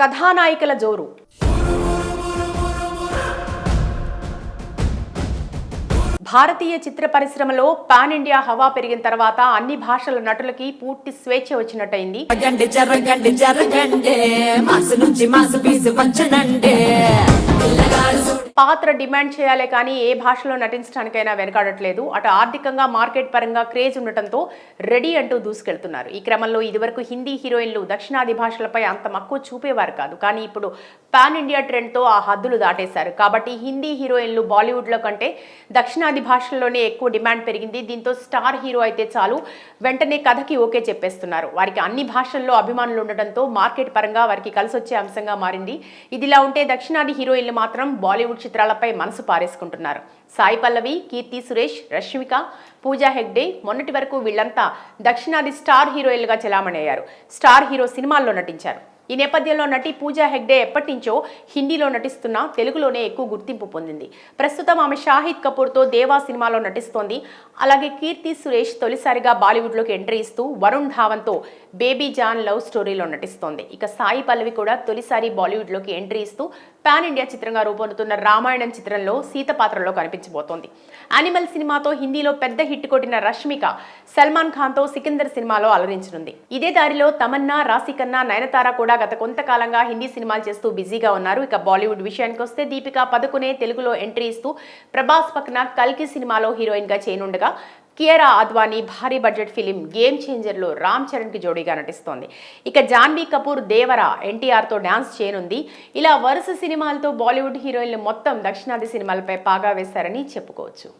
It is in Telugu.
కథానాయికల జోరు. భారతీయ చిత్ర పరిశ్రమలో పాన్ ఇండియా హవా పెరిగిన తర్వాత అన్ని భాషల నటులకి పూర్తి స్వేచ్ఛ వచ్చినట్టయింది. జరగండి జరగండి జరగండి. మాసు నుంచి మాసు పీసు పంచనండి పాత్ర డిమాండ్ చేయాలే కానీ ఏ భాషలో నటించడానికైనా వెనకాడట్లేదు. అటు ఆర్థికంగా మార్కెట్ పరంగా క్రేజ్ ఉండటంతో రెడీ అంటూ దూసుకెళ్తున్నారు. ఈ క్రమంలో ఇదివరకు హిందీ హీరోయిన్లు దక్షిణాది భాషలపై అంత మక్కువ చూపేవారు కాదు. కానీ ఇప్పుడు పాన్ ఇండియా ట్రెండ్తో ఆ హద్దులు దాటేశారు. కాబట్టి హిందీ హీరోయిన్లు బాలీవుడ్లో కంటే దక్షిణాది భాషల్లోనే ఎక్కువ డిమాండ్ పెరిగింది. దీంతో స్టార్ హీరో అయితే చాలు వెంటనే కథకి ఓకే చెప్పేస్తున్నారు. వారికి అన్ని భాషల్లో అభిమానులు ఉండటంతో మార్కెట్ పరంగా వారికి కలిసొచ్చే అంశంగా మారింది. ఇదిలా ఉంటే దక్షిణాది హీరోయిన్లు మాత్రం బాలీవుడ్ చిత్రాలపై మనసు పారేసుకుంటున్నారు. సాయి పల్లవి కీర్తి సురేష్ రష్మిక పూజా హెగ్డే మొన్నటి వరకు వీళ్ళంతా దక్షిణాది స్టార్ హీరోయిన్లుగా చెలామణయ్యారు. స్టార్ హీరో సినిమాల్లో నటించారు. ఈ నేపథ్యంలో నటి పూజా హెగ్డే ఎప్పటి నుంచో హిందీలో నటిస్తున్న తెలుగులోనే ఎక్కువ గుర్తింపు పొందింది. ప్రస్తుతం ఆమె షాహిద్ కపూర్తో దేవా సినిమాలో నటిస్తోంది. అలాగే కీర్తి సురేష్ తొలిసారిగా బాలీవుడ్లోకి ఎంట్రీ ఇస్తూ వరుణ్ ధావన్తో బేబీ జాన్ లవ్ స్టోరీలో నటిస్తోంది. ఇక సాయి పల్లవి కూడా తొలిసారి బాలీవుడ్లోకి ఎంట్రీ ఇస్తూ పాన్ ఇండియా చిత్రంగా రూపొందుతున్న రామాయణం చిత్రంలో సీత పాత్రలో కనిపించబోతోంది. యానిమల్ సినిమాతో హిందీలో పెద్ద హిట్ కొట్టిన రష్మిక సల్మాన్ ఖాన్తో సికిందర్ సినిమాలో అలరించనుంది. ఇదే దారిలో తమన్నా రాశికన్నా నయనతార కూడా గత కొంతకాలంగా హిందీ సినిమాలు చేస్తూ బిజీగా ఉన్నారు. ఇక బాలీవుడ్ విషయానికి వస్తే దీపిక పదుకునే తెలుగులో ఎంట్రీ ఇస్తూ ప్రభాస్ పక్కన కల్కి సినిమాలో హీరోయిన్గా చేయనుండగా కియరా అద్వానీ భారీ బడ్జెట్ ఫిలిం గేమ్ చేంజర్లో రామ్ చరణ్కి జోడీగా నటిస్తోంది. ఇక జాన్వీ కపూర్ దేవర ఎన్టీఆర్తో డాన్స్ చేయనుంది. ఇలా వరుస సినిమాలతో బాలీవుడ్ హీరోయిన్లు మొత్తం దక్షిణాది సినిమాలపై పాగా వేశారని చెప్పుకోవచ్చు.